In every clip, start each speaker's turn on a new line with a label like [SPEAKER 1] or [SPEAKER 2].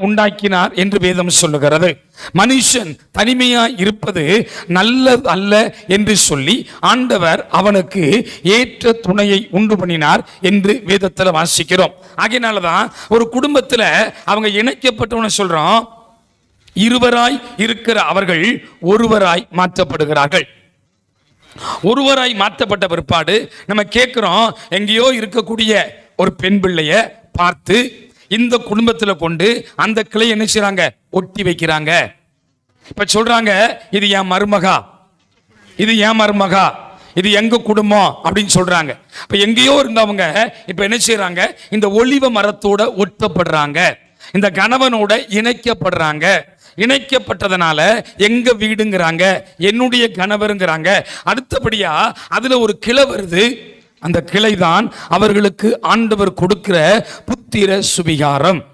[SPEAKER 1] உண்டாக்கினார் என்று வேதம் சொல்லுகிறது. மனுஷன் தனிமையா இருப்பது நல்லது அல்ல என்று சொல்லி ஆண்டவர் அவனுக்கு ஏற்ற துணையை உண்டு பண்ணினார் என்று வேதத்துல வாசிக்கிறோம். ஆகையினாலதான் ஒரு குடும்பத்துல அவங்க இணைக்கப்பட்டவன சொல்றோம். இருவராய் இருக்கிற அவர்கள் ஒருவராய் மாற்றப்படுகிறார்கள். ஒருவராய் மாற்றப்பட்ட பிற்பாடு நம்ம கேட்கிறோம் எங்கேயோ இருக்கக்கூடிய ஒரு பெண் பிள்ளைய பார்த்து இந்த குடும்பத்தில் கொண்டு அந்த கிளை என்ன செய்றாங்க? ஒட்டி வைக்கிறாங்க. இப்ப சொல்றாங்க இது என் மருமகா. இது என் மருமகா. இது எங்க குடும்பம் அப்படின்னு சொல்றாங்க. இப்ப எங்கேயோ இருந்தவங்க இப்ப என்ன செய்யறாங்க இந்த ஒளிவ மரத்தோட ஒட்டப்படுறாங்க. இந்த கணவனோட இணைக்கப்படுறாங்க. இணைக்கப்பட்டதுனால எங்க வீடுங்கிறாங்க? என்னுடைய கணவருங்கிறாங்க. அடுத்தபடியா அதுல ஒரு கிளை வருது. அந்த கிளைதான் அவர்களுக்கு ஆண்டவர் கொடுக்கிற புத்திர சுவிகாரம்.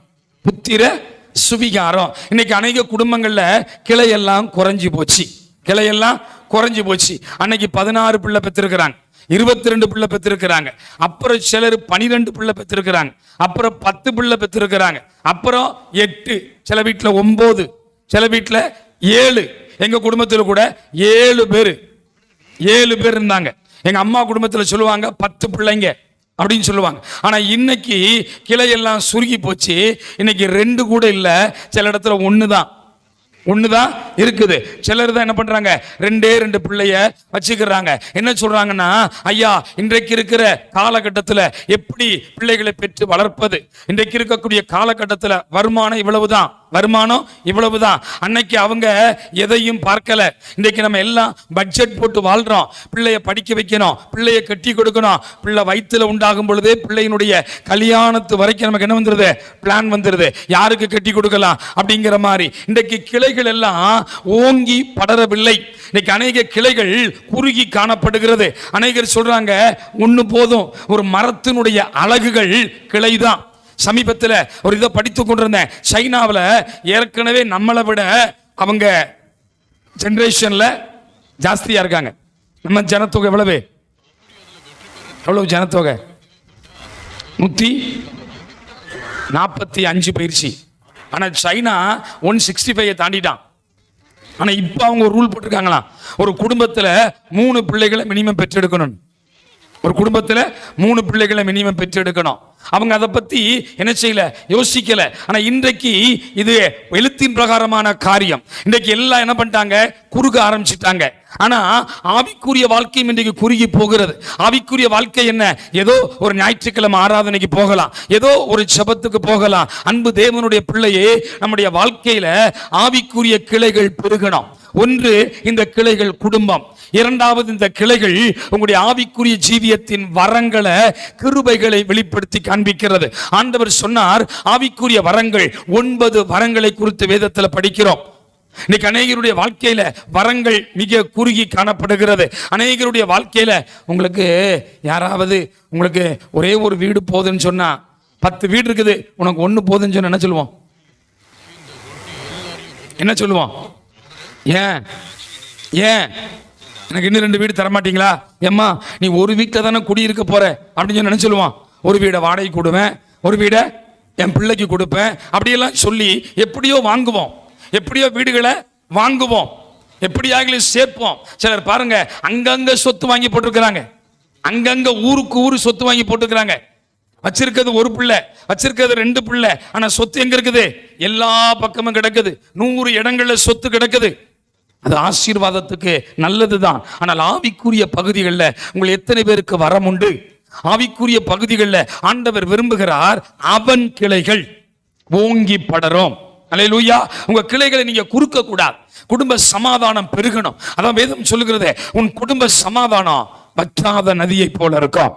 [SPEAKER 1] புத்திர சுவிகாரம். இன்னைக்கு அநேக குடும்பங்களில் கிளையெல்லாம் குறைஞ்சி போச்சு. கிளையெல்லாம் குறைஞ்சி போச்சு. அன்னைக்கு பதினாறு பிள்ளை பெற்றிருக்கிறாங்க. இருபத்தி ரெண்டு பிள்ளை பெற்றிருக்கிறாங்க. அப்புறம் சிலர் பனிரெண்டு பிள்ளை பெற்றிருக்கிறாங்க. அப்புறம் பத்து பிள்ளை பெற்றிருக்கிறாங்க. அப்புறம் எட்டு சில வீட்டில் ஒம்பது சில வீட்டில் ஏழு. எங்கள் குடும்பத்தில் கூட ஏழு பேர். ஏழு பேர் இருந்தாங்க. எங்கள் அம்மா குடும்பத்தில் சொல்லுவாங்க பத்து பிள்ளைங்க அப்படின்னு சொல்லுவாங்க. ஆனால் இன்னைக்கு கிளையெல்லாம் சுருகி போச்சு. இன்னைக்கு ரெண்டு கூட இல்லை சில இடத்துல ஒன்று தான் ஒன்று தான் இருக்குது. சிலர் தான் என்ன பண்ணுறாங்க ரெண்டே ரெண்டு பிள்ளைய வச்சுக்கிறாங்க. என்ன சொல்கிறாங்கன்னா ஐயா இன்றைக்கு இருக்கிற காலகட்டத்தில் எப்படி பிள்ளைகளை பெற்று வளர்ப்பது? இன்றைக்கு இருக்கக்கூடிய காலகட்டத்தில் வருமானம் இவ்வளவு தான் வருமானம் இவ்வளவு தான் அன்னைக்கு அவங்க எதையும் பார்க்கல. இன்றைக்கு நம்ம எல்லாம் பட்ஜெட் போட்டு வாழ்கிறோம் பிள்ளைய படிக்க வைக்கணும். பிள்ளைய கட்டி கொடுக்கணும். பிள்ளை வயிற்றுல உண்டாகும் பொழுதே பிள்ளையினுடைய கல்யாணத்து வரைக்கும் நமக்கு என்ன வந்துடுது பிளான் வந்துடுது யாருக்கு கட்டி கொடுக்கலாம்? அப்படிங்கிற மாதிரி. இன்றைக்கு கிளைகள் எல்லாம் ஓங்கி படரவில்லை. இன்னைக்கு அநேக கிளைகள் குறுகி காணப்படுகிறது. அநேகர் சொல்றாங்க ஒன்று போதும். ஒரு மரத்தினுடைய அழகுகள் கிளைதான். சமீபத்தில் ஒரு இதை படித்து கொண்டிருந்தேன். சைனாவில் ஏற்கனவே நம்மளை விட அவங்க ஜென்ரேஷனில் ஜாஸ்தியாக இருக்காங்க. நம்ம ஜனத்தொகை எவ்வளவு? எவ்வளவு ஜனத்தொகை? நூற்றி நாற்பத்தி அஞ்சு பயிற்சி ஆனால் சைனா ஒன் சிக்ஸ்டி ஃபைவை தாண்டிட்டான். ஆனால் இப்போ அவங்க ஒரு ரூல் போட்டிருக்காங்களாம். ஒரு குடும்பத்தில் மூணு பிள்ளைகளை மினிமம் பெற்றெடுக்கணும். ஒரு குடும்பத்தில் மூணு பிள்ளைகளை மினிமம் பெற்றெடுக்கணும். அவங்க அதை பற்றி என்ன செய்யல? யோசிக்கல. ஆனால் இன்றைக்கு இது எழுத்தின் பிரகாரமான காரியம். இன்றைக்கு எல்லாம் என்ன பண்ணிட்டாங்க? குறுக ஆரம்பிச்சிட்டாங்க. ஆனா ஆவிக்குரிய வாழ்க்கையும் இன்றைக்கு குறுகி போகிறது. ஆவிக்குரிய வாழ்க்கை என்ன? ஏதோ ஒரு ஞாயிற்றுக்கிழமை ஆராதனைக்கு போகலாம். ஏதோ ஒரு ஜெபத்துக்கு போகலாம். அன்பு தேவனுடைய பிள்ளையே நம்முடைய வாழ்க்கையில ஆவிக்குரிய கிளைகள் பெருகணும். ஒன்று இந்த கிளைகள் குடும்பம். இரண்டாவது இந்த கிளைகள் உங்களுடைய ஆவிக்குரிய ஜீவியத்தின் வரங்களை கிருபைகளை வெளிப்படுத்தி காண்பிக்கிறது. ஆண்டவர் சொன்னார் ஆவிக்குரிய வரங்கள் ஒன்பது வரங்களை குறித்து வேதத்தில் படிக்கிறோம். இன்னைக்கு அநேகருடைய வாழ்க்கையில வரங்கள் மிக குறுகி காணப்படுகிறது. அநேகருடைய வாழ்க்கையில உங்களுக்கு யாராவது உங்களுக்கு ஒரே ஒரு வீடு போதுன்னு சொன்னா பத்து வீடு இருக்குது உனக்கு ஒன்று போதுன்னு சொன்ன என்ன சொல்லுவோம்? என்ன சொல்லுவோம்? ஏன்? ஏன்? எனக்கு இன்னும் ரெண்டு வீடு தரமாட்டீங்களா? ஏம்மா நீ ஒரு வீட்டில் தானே குடியிருக்க போற? அப்படின்னு சொல்லி என்ன ஒரு வீடை வாடகை கொடுவேன் ஒரு வீடை என் பிள்ளைக்கு கொடுப்பேன் அப்படியெல்லாம் சொல்லி எப்படியோ வாங்குவோம். எப்படியோ வீடுகளை வாங்குவோம். எப்படியாக சேர்ப்போம். சிலர் பாருங்க அங்கங்க சொத்து வாங்கி போட்டிருக்கிறாங்க. அங்கங்க ஊருக்கு ஊர் சொத்து வாங்கி போட்டுக்கிறாங்க வச்சிருக்கிறது ஒரு பிள்ளை வச்சிருக்கிறது ரெண்டு பிள்ளை ஆனா சொத்து எங்க இருக்குது? எல்லா பக்கமும் கிடக்குது. நூறு இடங்கள்ல சொத்து கிடக்குது. அது ஆசீர்வாதத்துக்கு நல்லதுதான். ஆனால் ஆவிக்குரிய பகுதிகளில் உங்கள் எத்தனை பேருக்கு வரம் உண்டு? ஆவிக்குரிய பகுதிகளில் ஆண்டவர் விரும்புகிறார் அவன் கிளைகள். ஓங்கி படரும். அல்லேலூயா. உங்க கிளைகளை நீங்க குறுக்க கூடாது குடும்ப சமாதானம் பெருகணும். அதான் வேதம் சொல்லுகிறதே உன் குடும்ப சமாதானம் வற்றாத நதியை போல இருக்கும்.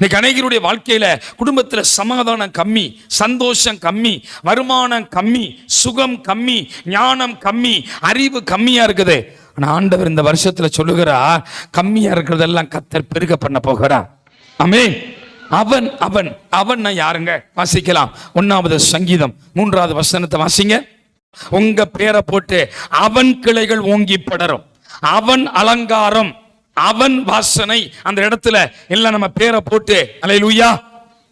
[SPEAKER 1] இன்னைக்கு அநேகருடைய வாழ்க்கையில குடும்பத்துல சமாதானம் கம்மி சந்தோஷம் கம்மி வருமானம் கம்மி சுகம் கம்மி ஞானம் கம்மி அறிவு கம்மியா இருக்குது. ஆனா ஆண்டவர் இந்த வருஷத்துல சொல்லுகிறா கம்மியா இருக்கிறதெல்லாம் கத்தர் பெருக பண்ண போகிறார். ஆமென். அவன் அவன் அவன் யாருங்க? வாசிக்கலாம். ஒன்னாவது சங்கீதம் மூன்றாவது வசனத்தை வாசிங்க. உங்க பேரை போட்டு அவன் கிளைகள் ஓங்கி படரும். அவன் அலங்காரம். அவன் வாசனை. அந்த இடத்துல எல்லாம் நம்ம பேரை போட்டு அலையிலுயா.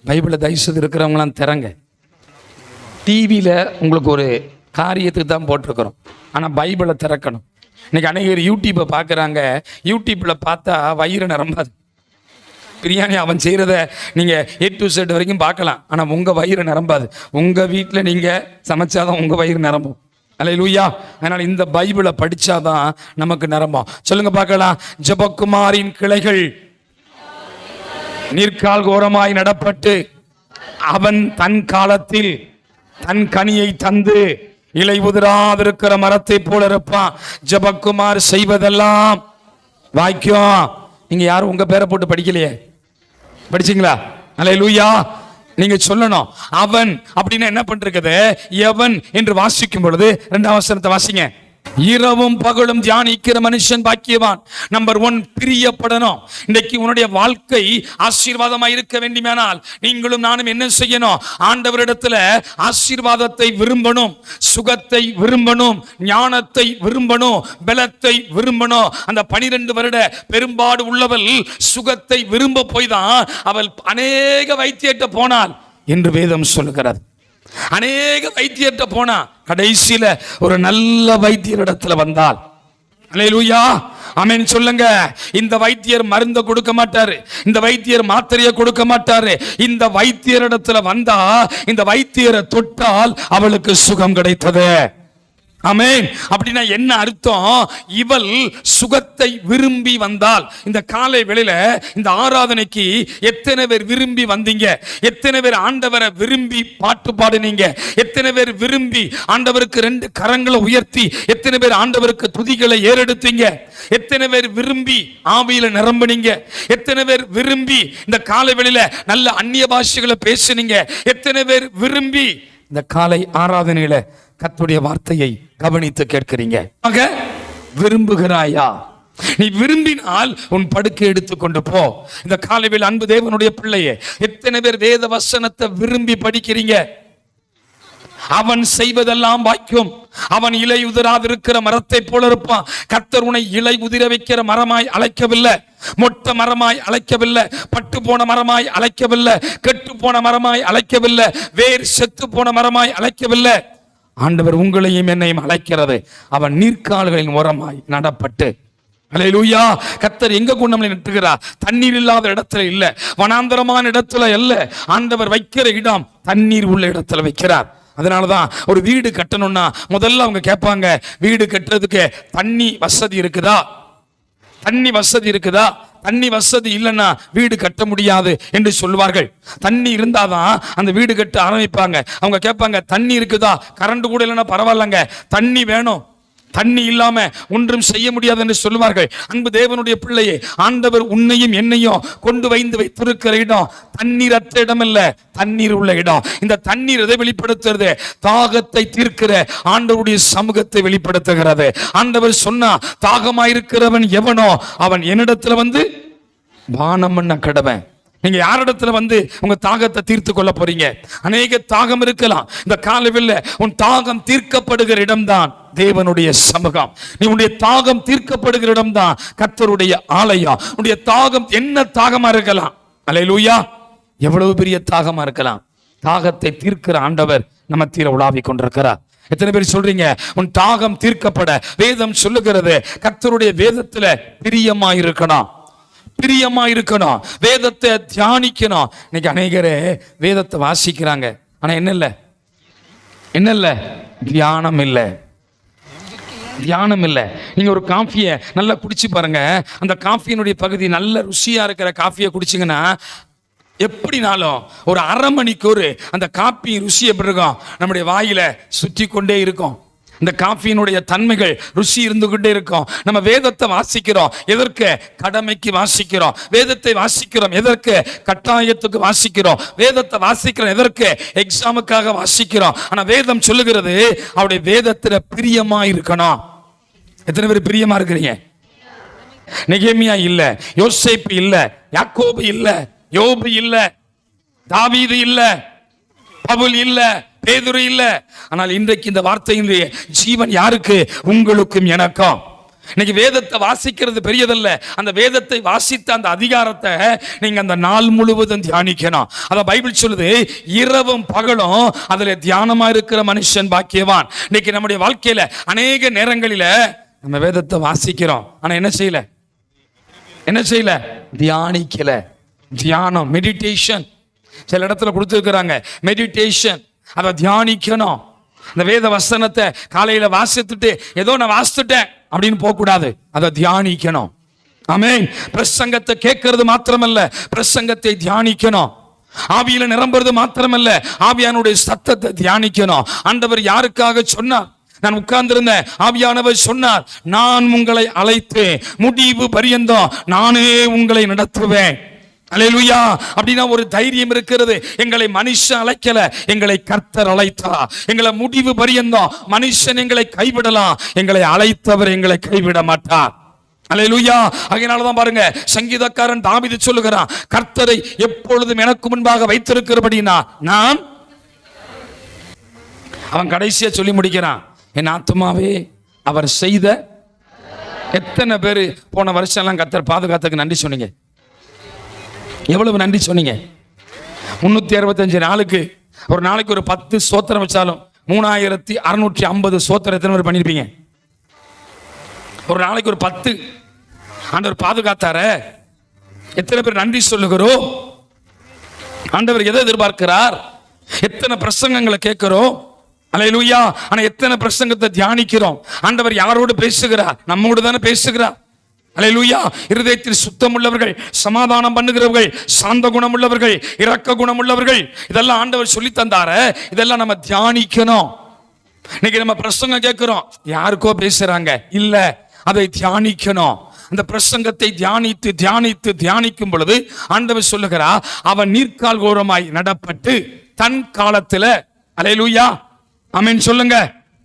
[SPEAKER 1] பைபிளை தயவுசெய்து இருக்கிறவங்களாம் திறங்க. டிவியில் உங்களுக்கு ஒரு காரியத்துக்கு தான் போட்டிருக்கிறோம். ஆனால் பைபிளை திறக்கணும். இன்னைக்கு அநேகர் யூடியூப்பை பார்க்குறாங்க. யூடியூப்பில் பார்த்தா வயிறு நிரம்பாது. பிரியாணி அவன் செய்கிறத நீங்கள் ஏ டு செட் வரைக்கும் பார்க்கலாம். ஆனால் உங்கள் வயிறு நிரம்பாது. உங்கள் வீட்டில் நீங்கள் சமைச்சாதான் உங்கள் வயிறு நிரம்பும். அல்ல லூயா அதனால் இந்த பைபிளை படித்தாதான் நமக்கு நிரம்பம். சொல்லுங்க பார்க்கலாம். ஜபக்குமாரின் கிளைகள் நீர்க்கால் கோரமாய் நடப்பட்டு அவன் தன் காலத்தில் தன் கனியை தந்து இலை உதிராதிருக்கிற மரத்தை போல இருப்பான். ஜபக்குமார் செய்வதெல்லாம் வாய்க்கும். நீங்க யாரும் உங்க பேரை போட்டு படிக்கலையே? படிச்சீங்களா? அல்ல லூயா நீங்க சொல்லணும். அவன் அப்படின்னு என்ன பண்றது எவன் என்று வாசிக்கும் பொழுது ரெண்டாம் வசனத்தை வாசிங்க. இரவும் பகலும் தியானிக்கிற மனுஷன் பாக்கியவான். நம்பர் ஒன் பிரியப்படணும். இன்னைக்கு உன்னுடைய வாழ்க்கை ஆசீர்வாதமா இருக்க வேண்டுமானால் நீங்களும் நானும் என்ன செய்யணும்? ஆண்டவரிடத்துல ஆசீர்வாதத்தை விரும்பணும். சுகத்தை விரும்பணும். ஞானத்தை விரும்பணும். பலத்தை விரும்பணும். அந்த பனிரெண்டு வருட பெரும்பாடு உள்ளவள் சுகத்தை விரும்ப போய் தான் அவள் அநேக வைத்தியட்ட போனாள் என்று வேதம் சொல்லுகிறது. அநேக வைத்தியர்கிட்ட போனா கடைசியில ஒரு நல்ல வைத்தியரிடத்துல வந்தால். அலையலூயா. ஆமென் சொல்லுங்க. இந்த வைத்தியர் மருந்த கொடுக்க மாட்டாரு. இந்த வைத்தியர் மாத்திரையை கொடுக்க மாட்டாரு. இந்த வைத்தியரிடத்துல வந்தா இந்த வைத்தியரை தொட்டால் அவளுக்கு சுகம் கிடைத்தது. அமேன் அப்படின்னா என்ன அர்த்தம்? இவள் சுகத்தை விரும்பி வந்தால். இந்த காலை வேளையில இந்த ஆராதனைக்கு எத்தனை பேர் விரும்பி வந்தீங்க? எத்தனை பேர் ஆண்டவரை விரும்பி பாட்டு பாடினீங்க? எத்தனை பேர் விரும்பி ஆண்டவருக்கு ரெண்டு கரங்களை உயர்த்தி எத்தனை பேர் ஆண்டவருக்கு துதிகளை ஏறெடுத்தீங்க? எத்தனை பேர் விரும்பி ஆவியில நிரம்பினீங்க? எத்தனை பேர் விரும்பி இந்த காலை வேளையில நல்ல அந்நிய பாஷைகளை பேசுனீங்க? எத்தனை பேர் விரும்பி இந்த காலை ஆராதனையில கத்துடைய வார்த்தையை கவனித்து கேட்கிறீங்க. ஆக விரும்புகிறாயா? நீ விரும்பினால் உன் படுக்கை எடுத்துக்கொண்டு போ. இந்த காலையில் அன்பு தேவனுடைய பிள்ளையே எத்தனை பேர் வேத வசனத்தை விரும்பி படிக்கிறீங்க? அவன் செய்வதெல்லாம் வாய்க்கும். அவன் இலை உதிராதிருக்கிற மரத்தை போல இருப்பான். கத்தர் உன்னை இலை உதிர வைக்கிற மரமாய் அழைக்கவில்லை. மொட்டை மரமாய் அழைக்கவில்லை. பட்டு போன மரமாய் அழைக்கவில்லை. கெட்டு போன மரமாய் அழைக்கவில்லை. வேர் செத்து போன மரமாய் அழைக்கவில்லை. ஆண்டவர் உங்களையும் என்னையும் அழைக்கிறது. அவன் நீர்க்கால்களின் உரமாய் நடப்பட்டு. அல்லேலூயா கத்தர் எங்க கொண்டு நம்மளை நட்டுகிறார்? தண்ணீர் இல்லாத இடத்துல இல்ல. வனாந்தரமான இடத்துல அல்ல. ஆண்டவர் வைக்கிற இடம் தண்ணீர் உள்ள இடத்துல வைக்கிறார். அதனால தான் ஒரு வீடு கட்டணும்னா முதல்ல அவங்க கேட்பாங்க வீடு கட்டுறதுக்கு தண்ணி வசதி இருக்குதா? தண்ணி வசதி இருக்குதா? தண்ணி வசதி இல்லைன்னா வீடு கட்ட முடியாது என்று சொல்வார்கள் தண்ணி இருந்தாதான் அந்த வீடு கட்ட ஆரம்பிப்பாங்க. அவங்க கேட்பாங்க தண்ணி இருக்குதா? கரண்ட் கூட இல்லைன்னா பரவாயில்லங்க. தண்ணி வேணும். தண்ணி இல்லாம ஒன்றும் செய்ய முடியாது என்று சொல்லுவார்கள். அன்பு தேவனுடைய பிள்ளையே ஆண்டவர் உன்னையும் என்னையும் கொண்டு வைந்து வைத்திருக்கிற இடம் தண்ணீர் அற்ற இடம் இல்ல தண்ணீர் உள்ள இடம். இந்த தண்ணீர் எதை வெளிப்படுத்துறது தாகத்தை தீர்க்கிற ஆண்டவருடைய சமூகத்தை வெளிப்படுத்துகிறது. ஆண்டவர் சொன்னா தாகமாயிருக்கிறவன் எவனோ அவன் என்னிடத்துல வந்து பானம் பண்ண கடவன். நீங்க யாரிடத்துல வந்து உங்க தாகத்தை தீர்த்து கொள்ள போறீங்க? அநேக தாகம் இருக்கலாம். இந்த காலவில் உன் தாகம் தீர்க்கப்படுகிற இடம்தான். தேவனுடைய சமூகம். நீ உன்னுடைய தாகம் தீர்க்கப்படுகிற இடம்தான். கர்த்தருடைய ஆலயம். உன்னுடைய தாகம் என்ன தாகமா இருக்கலாம்? அலையலூயா எவ்வளவு பெரிய தாகமா இருக்கலாம்? தாகத்தை தீர்க்கிற ஆண்டவர் நம்ம தீர உலாவிக் கொண்டிருக்கிறார். எத்தனை பேர் சொல்றீங்க? உன் தாகம் தீர்க்கப்பட. வேதம் சொல்லுகிறது கர்த்தருடைய வேதத்துல பிரியமா இருக்கணும் பிரியமா இருக்கணும் வேதத்தை தியானிக்கணும். இன்னைக்கு அநேகரே வேதத்தை வாசிக்கிறாங்க. ஆனா என்ன இல்ல என்ன இல்லை தியானம் இல்லை. தியானம் இல்லை. நீங்கள் ஒரு காஃபியை நல்லா குடிச்சு பாருங்க. அந்த காஃபியினுடைய பகுதி நல்ல ருசியாக இருக்கிற காஃபியை குடிச்சிங்கன்னா எப்படினாலும் ஒரு அரை மணிக்கு ஒரு அந்த காப்பி ருசி எப்படி இருக்கும் நம்முடைய வாயில சுற்றி கொண்டே இருக்கும். இந்த காஃபியினுடைய தன்மைகள் ருசி இருந்து கொண்டே இருக்கும். நம்ம வேதத்தை வாசிக்கிறோம். எதற்கு? கடமைக்கு வாசிக்கிறோம். வேதத்தை வாசிக்கிறோம். எதற்கு? கட்டாயத்துக்கு வாசிக்கிறோம். வேதத்தை வாசிக்கிறோம். எதற்கு? எக்ஸாமுக்காக வாசிக்கிறோம். ஆனா வேதம் சொல்லுகிறது அவருடைய வேதத்துல பிரியமா இருக்கணும். எத்தனை பேர் பிரியமா இருக்கிறீங்க? நிகேமியா இல்ல யோசேப்பு இல்ல யாக்கோபு இல்ல யோபு இல்ல தாவீது இல்ல பவுல் இல்லை பேதுரு இல்ல. ஆனால் இன்றைக்கு இந்த வார்த்தையினுடைய ஜீவன் யாருக்கு? உங்களுக்கும் எனக்கும். இன்னைக்கு வேதத்தை வாசிக்கிறது பெரியதல்ல. அந்த வேதத்தை வாசித்த அந்த அதிகாரத்தை நீங்க அந்த நாள் முழுவதும் தியானிக்கணும். அத பைபிள் சொல்லுது இரவும் பகலும் அதுல தியானமா இருக்கிற மனுஷன் பாக்கியவான். இன்னைக்கு நம்முடைய வாழ்க்கையில அநேக நேரங்களில நம்ம வேதத்தை வாசிக்கிறோம். ஆனா என்ன செய்யல? என்ன செய்யல? தியானிக்கல. தியானம் மெடிடேஷன் சில இடத்துல கொடுத்துருக்குறாங்க மெடிடேஷன் அதை தியானிக்கணும். இந்த வேத வசனத்தை காலையில வாசித்துட்டு ஏதோ நான் வாசித்துட்டேன் அப்படின்னு போகக்கூடாது. அதை தியானிக்கணும். ஆமென். பிரசங்கத்தை கேட்கறது மாத்திரமல்ல பிரசங்கத்தை தியானிக்கணும். ஆவியில நிரம்புறது மாத்திரமல்ல ஆவியானுடைய சத்தத்தை தியானிக்கணும். ஆண்டவர் யாருக்காக சொன்னார்? நான் உட்கார்ந்திருந்தேன் ஆவியானவர் சொன்னார் நான் உங்களை அழைத்து முடிவு பரியந்தம் நானே உங்களை நடத்துவேன். அலையலுயா. அப்படின்னா ஒரு தைரியம் இருக்கிறது. எங்களை மனுஷன் அழைக்கல. எங்களை கர்த்தர் அழைத்தா எங்களை முடிவு பரியந்தோம். மனுஷன் எங்களை கைவிடலாம். எங்களை அழைத்தவர் எங்களை கைவிட மாட்டார். அலையலுயா. அதனாலதான் பாருங்க சங்கீதக்காரன் தாவிது சொல்லுகிறான் கர்த்தரை எப்பொழுதும் எனக்கு முன்பாக வைத்திருக்கிறபடினா நான் அவன் கடைசியா சொல்லி முடிக்கிறான் என் ஆத்மாவே அவர் செய்த எத்தனை பேர் போன வருஷம் எல்லாம் கர்த்தர் பாதுகாத்துக்கு நன்றி சொன்னீங்க. எவ்வளவு நன்றி சொன்னீங்க? முந்நூற்றி அறுபத்தஞ்சு நாளுக்கு ஒரு நாளைக்கு ஒரு பத்து சோத்திரம் வச்சாலும் மூணாயிரத்தி அறுநூற்றி ஐம்பது சோத்திரம் எத்தனை பேர் பண்ணியிருப்பீங்க ஒரு நாளைக்கு ஒரு பத்து. ஆண்டவர் பாதுகாத்தார. எத்தனை பேர் நன்றி சொல்லுகிறோம் ஆண்டவர் எதை எதிர்பார்க்கிறார்? எத்தனை பிரசங்கங்களை கேட்கிறோம்? அல்லேலூயா ஆனா எத்தனை பிரசங்கத்தை தியானிக்கிறோம்? ஆண்டவர் யாரோடு பேசுகிறார்? நம்மோடு தானே பேசுகிறார். அல்லேலூயா இருதயத்தில் சுத்தம் உள்ளவர்கள் சமாதானம் பண்ணுகிறவர்கள் சாந்த குணம் உள்ளவர்கள் இரக்க குணம் உள்ளவர்கள் இதெல்லாம் ஆண்டவர் சொல்லி தந்தார இதெல்லாம் நம்ம தியானிக்கணும். இன்னைக்கு நம்ம பிரசங்கம் கேட்கிறோம். யாருக்கோ பேசுறாங்க? இல்ல. அதை தியானிக்கணும். அந்த பிரசங்கத்தை தியானித்து தியானித்து தியானிக்கும் பொழுது ஆண்டவர் சொல்லுகிறா அவன் நீர்க்கால் கோரமாய் நடப்பட்டு தன் காலத்துல அலையலூயா. அமீன் சொல்லுங்க.